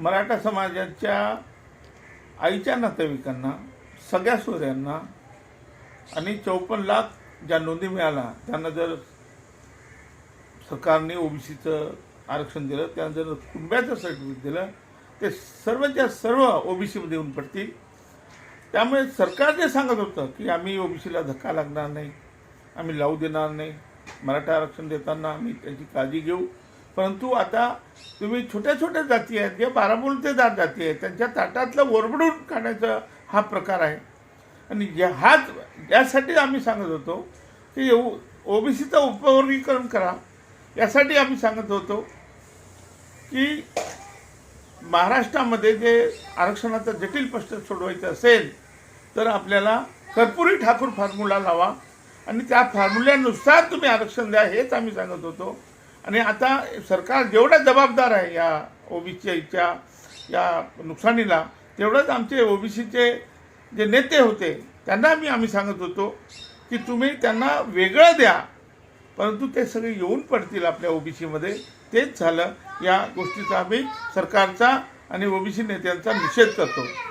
मराठा समाजाच्या आईच्या नातेवाईकांना सगळ्या सोयऱ्यांना आणि चौपन्न लाख ज्या नोंदी मिळाला त्यांना जर सरकारने ओबीसीचं आरक्षण दिलं त्यांना जर कुटुंबाचं सर्टिफिकेट दिलं ते सर्वच्या सर्व ओबीसीमध्ये येऊन पडतील. त्यामुळे सरकार जे सांगत होतं की आम्ही ओबीसीला धक्का लागणार नाही आम्ही लावू देणार नाही मराठा आरक्षण देताना आम्ही त्याची काळजी घेऊ परंतु आता तुम्ही छोट्या छोट्या जाती आहेत जे बारामोलतेदार जाती आहेत त्यांच्या ताटातलं ओरबडून काढायचा हा प्रकार आहे. आणि ज्या हाच यासाठी आम्ही सांगत होतो की ओबीसीचं उपवर्गीकरण करा. यासाठी आम्ही सांगत होतो की महाराष्ट्रामध्ये जे आरक्षणाचा जटिल प्रश्न सोडवायचा असेल तर आपल्याला कर्पुरी ठाकूर फॉर्म्युला लावा. आणि त्या फॉर्म्युल्यानुसार तुम्ही आरक्षण द्या हेच आम्ही सांगत होतो. आणि आता सरकार जेवढा जबाबदार आहे या ओबीसीच्या या नुकसानीला तेवढंच आमचे ओबीसीचे जे नेते होते त्यांना मी आम्ही सांगत होतो की तुम्ही त्यांना वेगळं द्या. परंतु ते सगळे येऊन पडतील आपल्या ओबीसीमध्ये. तेच झालं. या गोष्टीचा आम्ही सरकारचा आणि ओबीसी नेत्यांचा निषेध करतो.